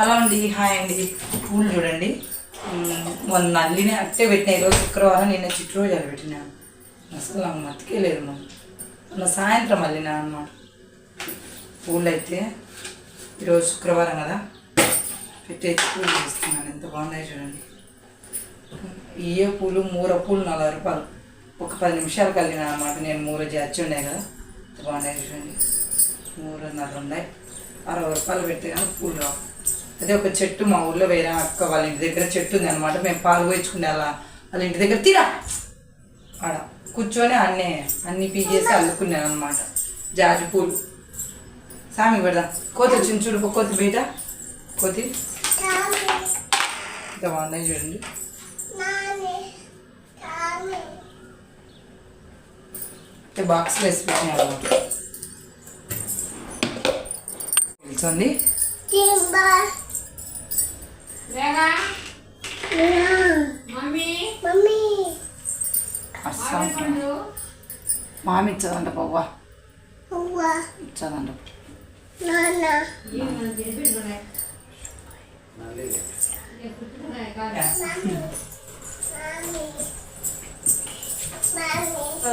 Hello అండి hi అండి. పూలు చూడండి. మొన్న నల్లిని అట్టే పెట్టిన. ఈరోజు శుక్రవారం నిన్న చిట్రోజాలు పెట్టినా. అసలు నాకు మతికేలేదు మనం మొన్న. సాయంత్రం అల్లినా అనమాట పూలు అయితే ఈరోజు శుక్రవారం కదా. పెట్టేసి పూలు చేస్తున్నాను. ఎంత బాగున్నాయి చూడండి. ఇయ్యే పూలు మూర పూలు నలభై రూపాయలు. ఒక పది నిమిషాలు కలిగిన అనమాట నేను మూర చేర్చి ఉన్నాయి కదా. ఎంత బాగున్నాయి చూడండి. మూడున్నర ఉన్నాయి. అరవై రూపాయలు పెడితే కానీ పూలు రావు. అదే ఒక చెట్టు మా ఊళ్ళో వేరే అక్క వాళ్ళ ఇంటి దగ్గర చెట్టు ఉంది అనమాట మేము పాలు పోయించుకునే అలా వాళ్ళ ఇంటి దగ్గర తీరా! ఆడ కూర్చొని అన్నీ అన్ని పీకేసి అల్లుకున్నాను అనమాట జాజి పూలు. సామి పెడదాం కోతి వచ్చింది చూడు కోతి బయట. కోతి. ఇంకా బాగున్నాయి చూడండి. అంటే బాక్స్లో వేసి తెలుసండి అస్సలు మామి ఇచ్చదంట పవ్వ. ఇచ్చదంట.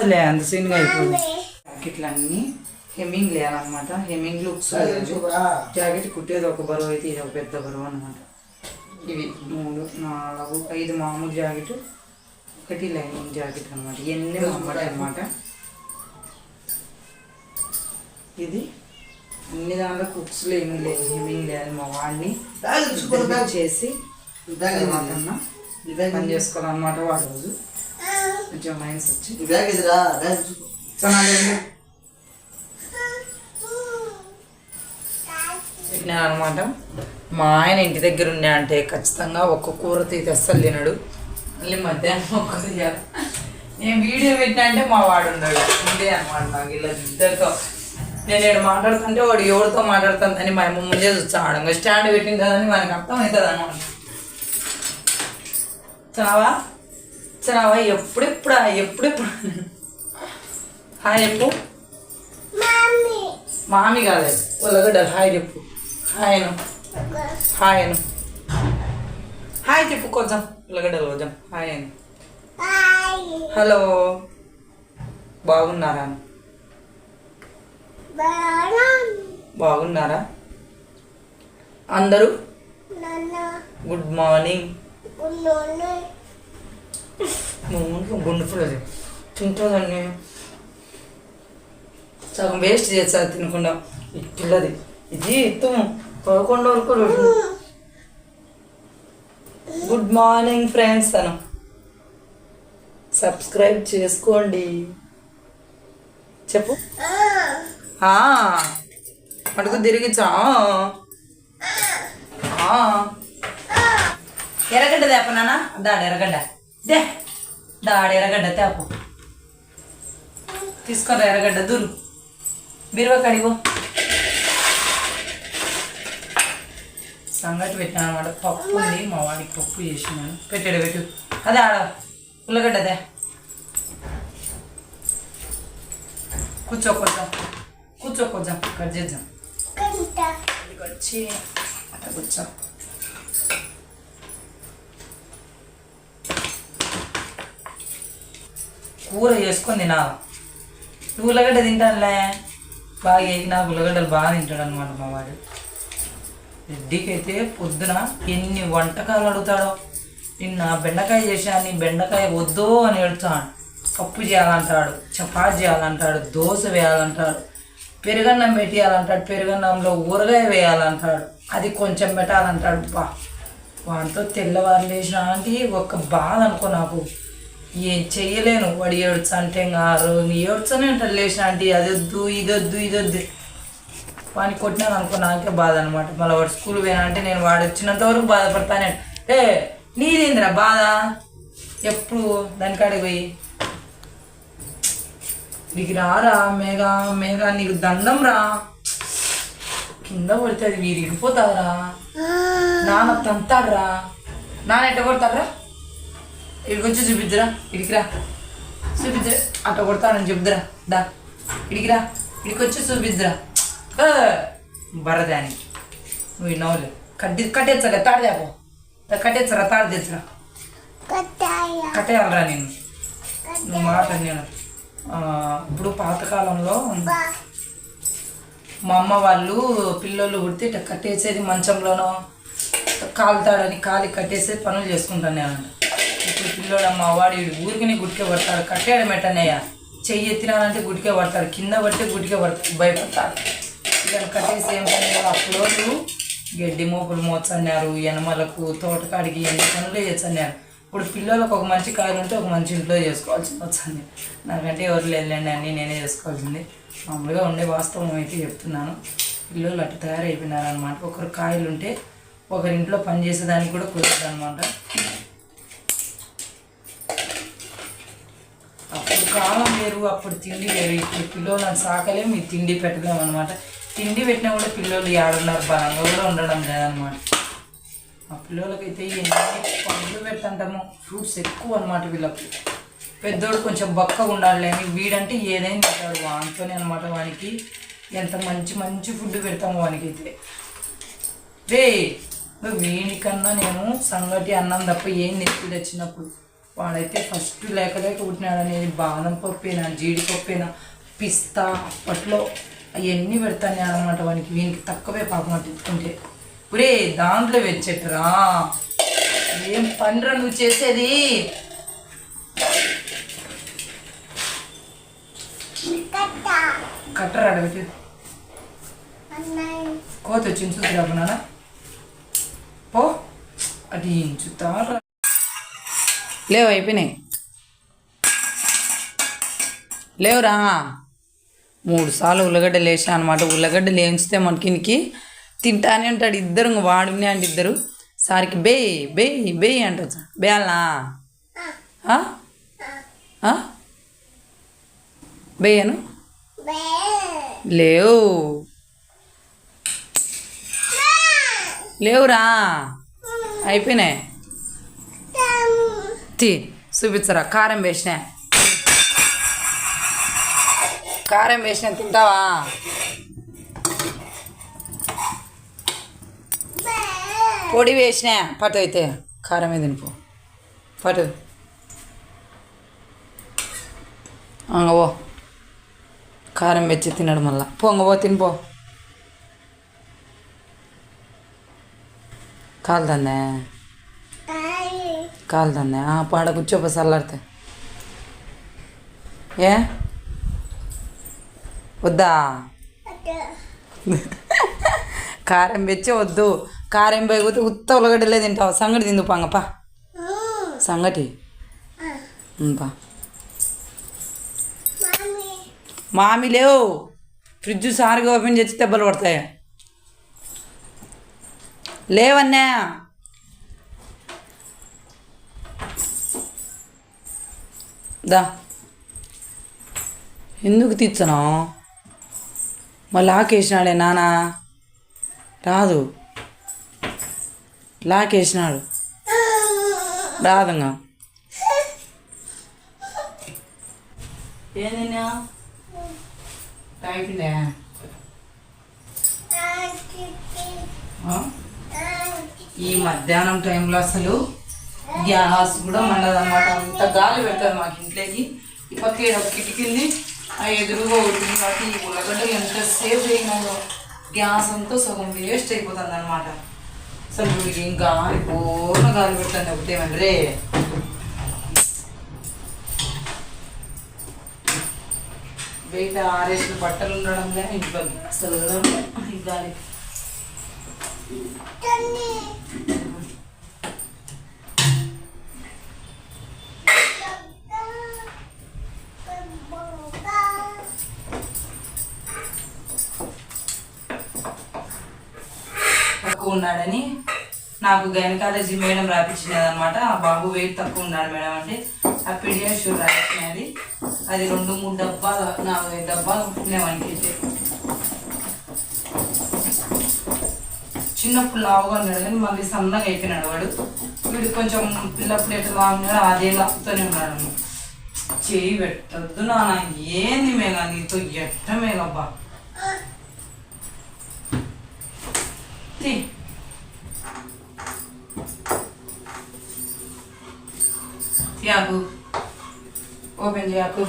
లే అంత సీన్గా అయిపోయింది. జాకెట్లు అన్నీ హెమ్మింగ్ లేదనమాట హెమ్మింగ్ లుక్స్ జాకెట్ కుట్టేది ఒక బరువు అయితే ఇది ఒక పెద్ద బరువు అనమాట ఇవి మూడు నాలుగు ఐదు మామూలు జాకెట్ ఒకటి లైనింగ్ జాకెట్ అనమాట ఇవన్నీ అమ్మట అనమాట ఇది అన్ని దాంట్లో కుక్స్లు ఏమీ లేదు ఏమీ లేదు మా వాడిని. చేసి పని చేసుకోవాలన్నమాట వాడు రోజు. కొంచెం మైన్స్ వచ్చి. పెట్టినారనమాట మా ఆయన ఇంటి దగ్గర ఉన్నా అంటే ఖచ్చితంగా ఒక్క కూర తీసి అస్సలు తినడు. మళ్ళీ మధ్యాహ్నం ఒక్క తీయాలి నేను వీడియో పెట్టినా అంటే మా వాడు ఉన్నాడు. ఇదే అనమాట నాకు ఇలా ఇద్దరితో. నేను ఇక్కడ మాట్లాడుతుంటే వాడు ఎవరితో మాట్లాడుతుందని మా అమ్మ ముందే చూస్తాడు ఇంకా స్టాండ్ పెట్టింది కదని మనకు అర్థం అవుతుంది అనమాట చావా చావా ఎప్పుడెప్పుడా ఎప్పుడెప్పుడు హాయ్ చెప్పు. మామి. కాదు. ఉల్లగడ్డ హాయ్ చెప్పు. హాయ్ హాయ్ అను హాయ్ చెప్పు కొంచెం ఉల్లగడ్డలు కొంచెం. హాయ్ అను హలో బాగున్నారా. బాగున్నారా? అందరూ? గుడ్ మార్నింగ్ నువ్వు గుండు ఫుల్ తింటుందండి సగం వేస్ట్ చేస్తారు తినకుండా. ఇట్టిల్లది ఇది ఇత్తు పదకొండు వరకు గుడ్ మార్నింగ్ ఫ్రెండ్స్ తను సబ్స్క్రైబ్ చేసుకోండి. చెప్పు. ఆ, అడుగు తిరిగిచ్చా ఎర్రగడ్డ నాన్న. దాడు ఎర్రగడ్డ. దే. దాడు ఎర్రగడ్డ తేపు. తీసుకొని ఎర్రగడ్డ. దూరు. బీరువా కడిగో సంగటి పెట్టాను అనమాట పప్పు ఉంది మా వాడికి పప్పు చేసినాను పెట్టాడు పెట్టు. అదే ఆడ ఉల్లగడ్డ అదే. కూర్చో కొంచెం కూర్చో కొంచెం కట్ చేద్దాం. వచ్చి అట్లా కూర్చో. కూర చేసుకొని తినాలి? నువ్వు ఉల్లగడ్డ తింటానులే. బాగా ఎగినా ఉల్లగడ్డలు బాగా తింటాడు అనమాట మా వాడు. రెడ్డికి అయితే పొద్దున ఎన్ని వంటకాలు అడుగుతాడో. నిన్న బెండకాయ చేశాను బెండకాయ వద్దు అని ఏడుతాడు పప్పు చేయాలంటాడు చపాతి చేయాలంటాడు దోశ వేయాలంటాడు పెరుగన్నం పెట్టేయాలంటాడు పెరుగన్నంలో ఊరగాయ వేయాలంటాడు. అది కొంచెం పెట్టాలంటాడు. బా వాటితో తెల్లవారు లేచిన అంటే ఒక బాధ అనుకో నాకు. ఏం చెయ్యలేను వాడు ఏడుచు అంటే గారు ఏడ్చనే ఉంటాడు లేచిన అంటే అది వద్దు ఇది వద్దు ఇది వద్దు వాడిని కొట్టినాను అనుకో నాకే బాధ అనమాట మళ్ళీ వాడు స్కూల్ పోయినా అంటే నేను వాడు వచ్చినంత వరకు బాధపడతానే. ఏ నీదేందిరా బాధ? ఎప్పుడు దానికాడికి పోయి? నీకు రారా? మేఘా మేఘా నీకు దండం రా. కింద పడితే అది మీరు ఇడిపోతారా నాన్న తంతాడ్రా. నాన్న ఎట్ట కొడతాడ్రా? ఇడికొచ్చి చూపిద్దురా. ఇడికిరా. చూపిద్దురా. అట్ట కొడతాడని చెప్దురా. దా. ఇడికిరా. ఇడికొచ్చి చూపిద్దురా. బరదాని నువ్వు విన్నావులే కడ్డి కట్టేచ్చలే తాడు తేపో కట్టేచ్చరా తాడు తెచ్చరా. కట్టేయాలరా నేను. నువ్వు మాట నేను. ఇప్పుడు పాతకాలంలో మా అమ్మ వాళ్ళు పిల్లలు పుడితే ఇట్లా కట్టేసేది మంచంలోనో కాలుతాడని కాలి కట్టేసి పనులు చేసుకుంటాను నేను. ఇప్పుడు పిల్లోడు మా వాడు ఈడు ఊరికనే గుడికే పడతాడు. కట్టాడు మెట్టనయ్య చెయ్యి ఎత్తినానంటే గుడికే పడతాడు. కింద పడితే గుడికే పడతాడు. భయపడతాడు. ఇలా కట్టేసి ఏం అప్పుడు గడ్డి మోపులు మోచన్నారు ఎనమలకు తోటకాడికి ఎన్ని పనులు చేసన్నారు ఇప్పుడు పిల్లలకు ఒక మంచి కాయలు ఉంటే ఒక మంచి ఇంట్లో చేసుకోవాల్సింది వచ్చింది నాకంటే ఎవరు లేదులేండి అన్నీ నేనే చేసుకోవాల్సింది. మామూలుగా ఉండే వాస్తవం అయితే చెప్తున్నాను. పిల్లలు అట్లా తయారైపోయినారు అనమాట ఒకరు కాయలు ఉంటే ఒకరింట్లో పని చేసేదానికి కూడా కుదరదు అనమాట అప్పుడు కాలం వేరు అప్పుడు తిండి వేరు. ఇప్పుడు పిల్లలను సాకలేము ఈ తిండి పెట్టలేము అనమాట తిండి పెట్టినా కూడా పిల్లలు ఏడున్నారు బలంగా కూడా ఉండడం లేదనమాట మా పిల్లలకైతే ఎన్ని పండ్లు పెట్టంటాము ఫ్రూట్స్ ఎక్కువ అనమాట వీళ్ళకి. పెద్దోడు కొంచెం బక్కగా ఉండాలి అని వీడంటే ఏదైనా తింటాడు వానితోనే అనమాట వానికి. ఎంత మంచి మంచి ఫుడ్ పెడతాము వానికైతే. రే నువ్వు వీనికన్నా నేను సంగటి అన్నం తప్ప ఏం నెత్తి వచ్చినప్పుడు వాడైతే ఫస్ట్ లేక లేక పుట్టినాడు అనేది బాదం పప్పేనా జీడిపప్పేనా పిస్తా అప్పట్లో. అవన్నీ పెడతాను అనమాట వానికి. వీనికి తక్కువే పాపం అట్టు ఒరే దాంట్లో వెచ్చట్రా ఏం పనిరా నువ్వు చేసేది? కట్టరా అడగటి కోత వచ్చింది చూసి నాన్న. పో. అది చూద్దా లేవు అయిపోయినాయి. లేవురా. మూడు సార్లు ఉల్లగడ్డ లేచా అనమాట ఉల్లగడ్డ లేంచితే మనకినికి తింటానే ఉంటాడు. ఇద్దరు ఇంక వాడిని అంటే ఇద్దరు. సారికి బే బే బే బేయాలనా ఆ? ఆ? బేయను లేవు. లేవురా? అయిపోయినాయి. తీ చూపించరా. కారం వేసిన. కారం వేసిన తింటావా పొడి వేసిన పటు అయితే కారం మీద తినిపో పటు అంగవో కారం వెచ్చి తినడు మళ్ళా పొంగవో తినిపో కాలుతుందే కాలుతుందే పాడ కూర్చోపో చల్లారితే ఏ వద్దా? కారం పెచ్చి వద్దు. కారం పోయిపోతే ఉత్త ఉల్లగడ్డలే తింటావు. సంగటి తిందు పంగపా సంగటి. పా. మామి. లేవు. ఫ్రిడ్జ్ సారిగా ఓపెన్ చేసి దెబ్బలు పడతాయి? లేవన్నా. దా. ఎందుకు తీర్చను లాకేసినాడే నానా? రాదు. లాకేసినాడు. రాదంగా. ఏందిన్నా? తాగిపోయిందే ఈ మధ్యాహ్నం టైంలో అసలు గ్యాస్ కూడా మండదన్నమాట. అంత గాలి పెడతారు మాకు ఇంట్లోకి. ఈ పక్క ఒక కిటికింది ఎదురుగా ఉంటుంది కాబట్టి ఈ ఉల్లగడ్డలు ఎంతసేపు వేయినాయో గ్యాస్ అంతా సగం వేస్ట్ అయిపోతుంది అనమాట అసలు వీడికి ఏం పూర్ణ గాలి పెట్టండి ఒకటే రే. బయట ఆరేసిన బట్టలు ఉండడం కానీ ఇంట్లో అసలు ఈ గాలి. తక్కువ ఉన్నాడని నాకు గైనకాలజీ మేడం రాపించినది అనమాట ఆ బాబు వెయిట్ తక్కువ ఉన్నాడు మేడం అంటే ఆ పిడియాషూర్ రాయించినది అది రెండు మూడు డబ్బాలు నాలుగు ఐదు డబ్బాలు ఉంటున్నాయి చిన్నప్పుడు లావుగా ఉన్నాడు కానీ మళ్ళీ సన్నగా అయిపోయినాడు వాడు. వీడు కొంచెం పిల్లప్పుడు ఎట్లా బాగున్నాడు అదే లాపుతూనే ఉన్నాడు చేయి పెట్టద్దు నాన్న ఏంది మేఘ నీతో? ఎట్ట మేఘబ్బా? యాకు ఓపెన్ చేయకు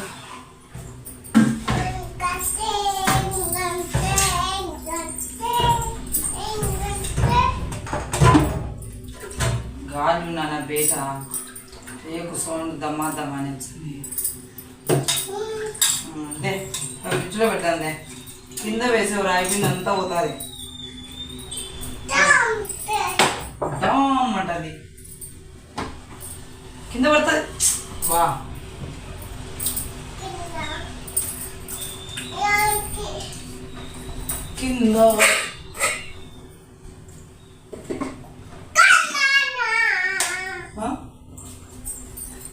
గాజు నాన్న బేట రేకు సౌండ్ దమ్మా దమ్మా అని వచ్చింది అంటే ఫ్రిడ్జ్లో పెట్టండి కింద వేసే రాయిపిండి అంతా పోతుంది కింద పడుతుంది వా కింద